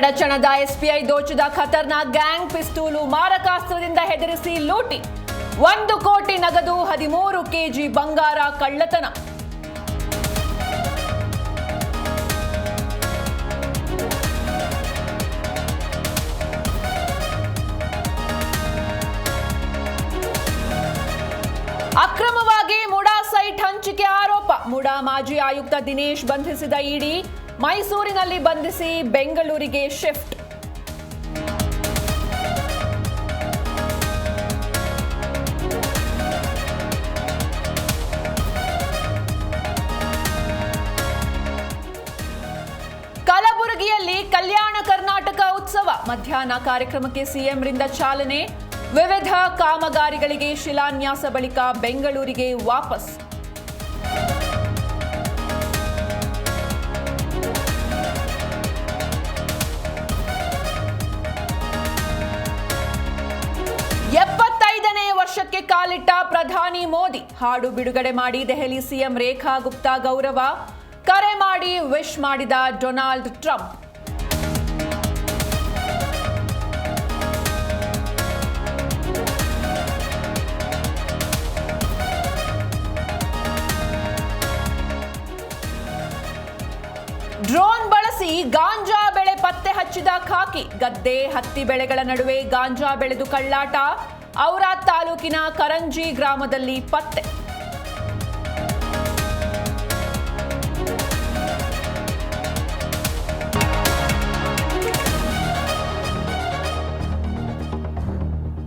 ತಡಚಣದ SBI ದೋಚಿದ ಖತರ್ನಾಕ್ gang ಪಿಸ್ತೂಲು ಮಾರಕಾಸ್ತ್ರದಿಂದ ಹೆದರಿಸಿ ಲೂಟಿ. ಒಂದು ಕೋಟಿ ನಗದು ಹದಿಮೂರು ಕೆಜಿ ಬಂಗಾರ ಕಳ್ಳತನ. ಅಕ್ರಮವಾಗಿ ಮುಡಾ ಸೈಟ್ ಹಂಚಿಕೆ ಆರೋಪ. ಮುಡಾ ಮಾಜಿ ಆಯುಕ್ತ ದಿನೇಶ್ ಬಂಧಿಸಿದ ಇಡಿ. ಮೈಸೂರಿನಲ್ಲಿ ಬಂಧಿಸಿ ಬೆಂಗಳೂರಿಗೆ ಶಿಫ್ಟ್. ಕಲಬುರಗಿಯಲ್ಲಿ ಕಲ್ಯಾಣ ಕರ್ನಾಟಕ ಉತ್ಸವ. ಮಧ್ಯಾಹ್ನ ಕಾರ್ಯಕ್ರಮಕ್ಕೆ ಸಿಎಂರಿಂದ ಚಾಲನೆ. ವಿವಿಧ ಕಾಮಗಾರಿಗಳಿಗೆ ಶಿಲಾನ್ಯಾಸ ಬಳಿಕ ಬೆಂಗಳೂರಿಗೆ ವಾಪಸ್. ಕಾಲಿಟ್ಟ ಪ್ರಧಾನಿ ಮೋದಿ. ಹಾಡು ಬಿಡುಗಡೆ ಮಾಡಿ ದೆಹಲಿ ಸಿಎಂ ರೇಖಾ ಗುಪ್ತಾ ಗೌರವ. ಕರೆ ಮಾಡಿ ವಿಶ್ ಮಾಡಿದ ಡೊನಾಲ್ಡ್ ಟ್ರಂಪ್. ಡ್ರೋನ್ ಬಳಸಿ ಗಾಂಜಾ ಬೆಳೆ ಪತ್ತೆ ಹಚ್ಚಿದ ಖಾಕಿ. ಗದ್ದೆ, ಹತ್ತಿ ಬೆಳೆಗಳ ನಡುವೆ ಗಾಂಜಾ ಬೆಳೆದು ಕಳ್ಳಾಟ. ಔರಾದ್ ತಾಲೂಕಿನ ಕರಂಜಿ ಗ್ರಾಮದಲ್ಲಿ ಪತ್ತೆ